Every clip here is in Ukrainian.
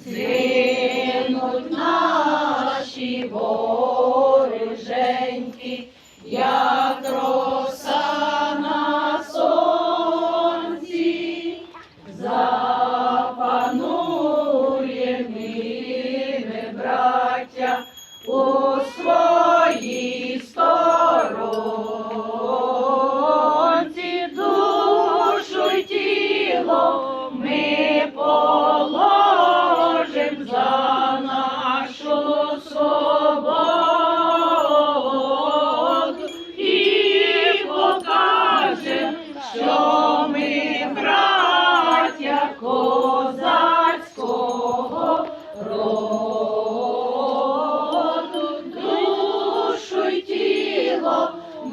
Зимуть наші вороженьки, як роса на сонці, запанує ми, браття, у своїй стороні.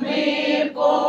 ми по.